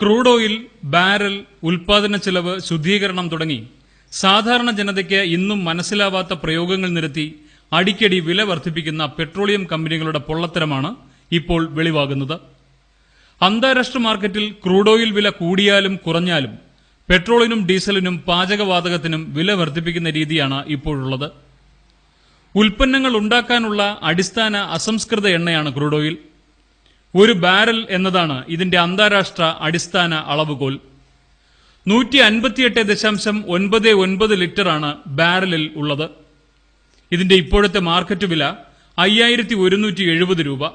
Crude oil barrel ഉൽപാദന ചെലവ് ശുദ്ധീകരണം തുടങ്ങി സാധാരണ ജനതയ്ക്ക് ഇന്നും മനസ്സിലാവാത്ത പ്രയോഗങ്ങൾ നിരത്തി അടിക്കടി വില വർദ്ധിപ്പിക്കുന്ന പെട്രോളിയം കമ്പനികളുടെ പൊള്ളത്തരമാണ് ഇപ്പോൾ വെളിവാകുന്നത്. അന്താരാഷ്ട്ര മാർക്കറ്റിൽ ക്രൂഡ് ഓയിൽ വില കൂടിയാലും കുറഞ്ഞാലും പെട്രോളിനും ഡീസലിനും പാചകവാതകത്തിനും വില വർദ്ധിപ്പിക്കുന്ന രീതിയാണ് ഇപ്പോഴുള്ളത്. ഉൽപ്പന്നങ്ങൾ ഉണ്ടാക്കാനുള്ള അടിസ്ഥാന അസംസ്കൃത എണ്ണയാണ് ക്രൂഡ് ഓയിൽ. ഒരു ബാരൽ എന്നതാണ് ഇതിന്റെ അന്താരാഷ്ട്ര അടിസ്ഥാന അളവുകോൽ. നൂറ്റി അൻപത്തിയെട്ട് ദശാംശം ഒൻപത് ഒൻപത് ലിറ്ററാണ് ബാരലിൽ ഉള്ളത്. ഇതിന്റെ ഇപ്പോഴത്തെ മാർക്കറ്റ് വില അയ്യായിരത്തി ഒരുന്നൂറ്റി എഴുപത് രൂപ.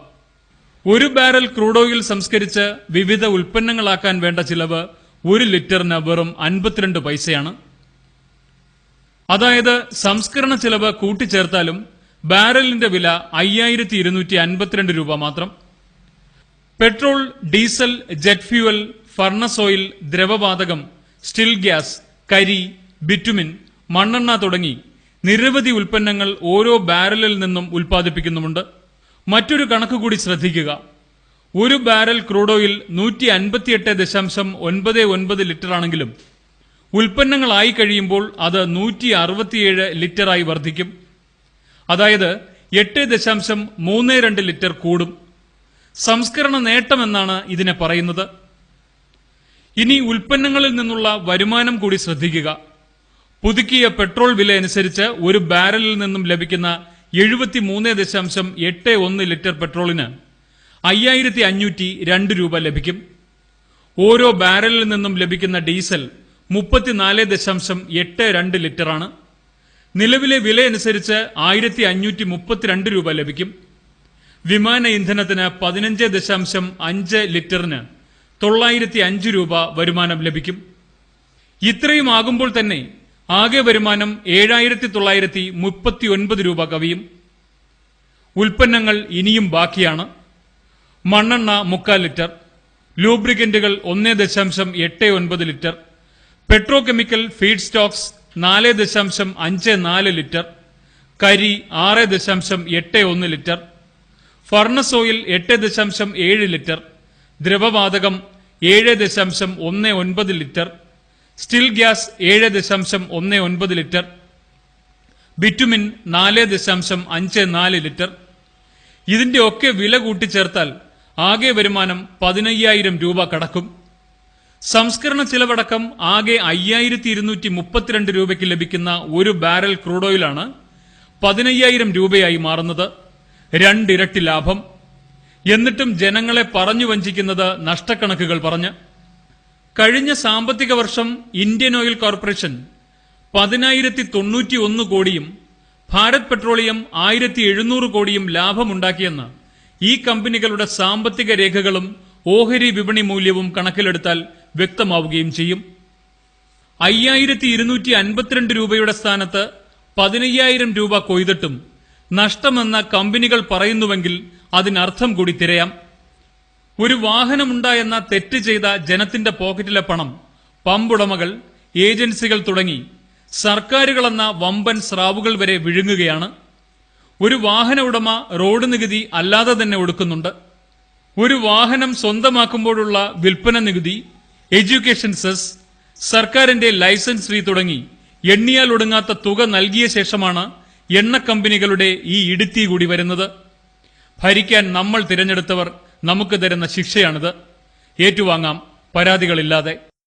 ഒരു ബാരൽ ക്രൂഡ് ഓയിൽ സംസ്കരിച്ച് വിവിധ ഉൽപ്പന്നങ്ങളാക്കാൻ വേണ്ട ചിലവ് ഒരു ലിറ്ററിന് വെറും അൻപത്തിരണ്ട് പൈസയാണ്. അതായത് സംസ്കരണ ചെലവ് കൂട്ടിച്ചേർത്താലും ബാരലിന്റെ വില അയ്യായിരത്തി ഇരുന്നൂറ്റി അൻപത്തിരണ്ട് രൂപ മാത്രം. Petrol diesel jet fuel furnace oil ദ്രവവാതകം still gas കരി ബിറ്റുമിൻ മണ്ണെണ്ണ തുടങ്ങി നിരവധി ഉൽപ്പന്നങ്ങൾ ഓരോ ബാരലിൽ നിന്നും ഉൽപ്പാദിപ്പിക്കുന്നുമുണ്ട്. മറ്റൊരു കണക്ക് കൂടി ശ്രദ്ധിക്കുക. ഒരു ബാരൽ ക്രൂഡ് ഓയിൽ നൂറ്റി അൻപത്തിയെട്ട് ദശാംശം ഒൻപത് ഒൻപത് ലിറ്റർ ആണെങ്കിലും ഉൽപ്പന്നങ്ങളായി കഴിയുമ്പോൾ അത് നൂറ്റി അറുപത്തിയേഴ് ലിറ്ററായി വർദ്ധിക്കും. അതായത് എട്ട് ദശാംശം മൂന്ന് രണ്ട് ലിറ്റർ കൂടും. സംസ്കരണ നേട്ടമെന്നാണ് ഇതിനെ പറയുന്നത്. ഇനി ഉൽപ്പന്നങ്ങളിൽ നിന്നുള്ള വരുമാനം കൂടി ശ്രദ്ധിക്കുക. പുതുക്കിയ പെട്രോൾ വില അനുസരിച്ച് ഒരു ബാരലിൽ നിന്നും ലഭിക്കുന്ന എഴുപത്തി മൂന്ന് ദശാംശം എട്ട് ഒന്ന് ലിറ്റർ പെട്രോളിന് അയ്യായിരത്തി അഞ്ഞൂറ്റി രണ്ട് രൂപ ലഭിക്കും. ഓരോ ബാരലിൽ നിന്നും ലഭിക്കുന്ന ഡീസൽ മുപ്പത്തിനാല് ദശാംശം എട്ട് രണ്ട് ലിറ്ററാണ്. നിലവിലെ വില അനുസരിച്ച് ആയിരത്തി അഞ്ഞൂറ്റി മുപ്പത്തിരണ്ട് രൂപ ലഭിക്കും. വിമാന ഇന്ധനത്തിന് പതിനഞ്ച് ദശാംശം അഞ്ച് ലിറ്ററിന് തൊള്ളായിരത്തി അഞ്ച് രൂപ വരുമാനം ലഭിക്കും. ഇത്രയും ആകുമ്പോൾ തന്നെ ആകെ വരുമാനം ഏഴായിരത്തി തൊള്ളായിരത്തി മുപ്പത്തി ഒൻപത് രൂപ കവിയും. ഉൽപ്പന്നങ്ങൾ ഇനിയും ബാക്കിയാണ്. മണ്ണെണ്ണ മുക്കാൽ ലിറ്റർ ലൂബ്രിക്കന്റുകൾ ഒന്ന് ദശാംശം എട്ട് ഒൻപത് litre petrochemical feedstocks നാല് ദശാംശം അഞ്ച് നാല് ലിറ്റർ കരി ആറ് ദശാംശം എട്ട് ഒന്ന് ലിറ്റർ ഫർണസ് ഓയിൽ എട്ട് ദശാംശം ഏഴ് ലിറ്റർ ദ്രവവാതകം ഏഴ് ദശാംശം ഒന്ന് ഒൻപത് ലിറ്റർ സ്റ്റിൽ ഗ്യാസ് ഏഴ് ദശാംശം ഒന്ന് ഒൻപത് ലിറ്റർ ബിറ്റുമിൻ നാല് ദശാംശം അഞ്ച് നാല് ലിറ്റർ. ഇതിന്റെ ഒക്കെ വില കൂട്ടിച്ചേർത്താൽ ആകെ വരുമാനം പതിനയ്യായിരം രൂപ കടക്കും. സംസ്കരണ ചിലവടക്കം ആകെ അയ്യായിരത്തി ഇരുന്നൂറ്റി മുപ്പത്തിരണ്ട് രൂപയ്ക്ക് ലഭിക്കുന്ന ഒരു ബാരൽ ക്രൂഡ് ഓയിലാണ് പതിനയ്യായിരം രൂപയായി മാറുന്നത്. രണ്ടിരട്ടി ലാഭം. എന്നിട്ടും ജനങ്ങളെ പറഞ്ഞു വഞ്ചിക്കുന്നത് നഷ്ടക്കണക്കുകൾ പറഞ്ഞ്. കഴിഞ്ഞ സാമ്പത്തിക വർഷം ഇന്ത്യൻ ഓയിൽ കോർപ്പറേഷൻ പതിനായിരത്തി തൊണ്ണൂറ്റി ഒന്ന് കോടിയും ഭാരത് പെട്രോളിയം ആയിരത്തി എഴുന്നൂറ് കോടിയും ലാഭമുണ്ടാക്കിയെന്ന് ഈ കമ്പനികളുടെ സാമ്പത്തിക രേഖകളും ഓഹരി വിപണി മൂല്യവും കണക്കിലെടുത്താൽ വ്യക്തമാവുകയും ചെയ്യും. അയ്യായിരത്തി ഇരുന്നൂറ്റി അൻപത്തിരണ്ട് രൂപയുടെ സ്ഥാനത്ത് പതിനയ്യായിരം രൂപ കൊയ്തിട്ടും നഷ്ടമെന്ന കമ്പനികൾ പറയുന്നുവെങ്കിൽ അതിനർത്ഥം കൂടി തിരയാം. ഒരു വാഹനമുണ്ടായെന്ന തെറ്റ് ചെയ്ത ജനത്തിന്റെ പോക്കറ്റിലെ പണം പമ്പുടമകൾ ഏജൻസികൾ തുടങ്ങി സർക്കാരുകളെന്ന വമ്പൻ സ്രാവുകൾ വരെ വിഴുങ്ങുകയാണ്. ഒരു വാഹന ഉടമ റോഡ് നികുതി അല്ലാതെ തന്നെ ഒടുക്കുന്നുണ്ട്. ഒരു വാഹനം സ്വന്തമാക്കുമ്പോഴുള്ള വിൽപ്പന നികുതി എഡ്യൂക്കേഷൻ സെസ് സർക്കാരിന്റെ ലൈസൻസ് ഫീ തുടങ്ങി എണ്ണിയാൽ ഒടുങ്ങാത്ത തുക നൽകിയ ശേഷമാണ് എണ്ണ കമ്പനികളുടെ ഈ ഇടുത്തി കൂടി വരുന്നത്. ഭരിക്കാൻ നമ്മൾ തിരഞ്ഞെടുത്തവർ നമുക്ക് തരുന്ന ശിക്ഷയാണിത്. ഏറ്റുവാങ്ങാം പരാതികളില്ലാതെ.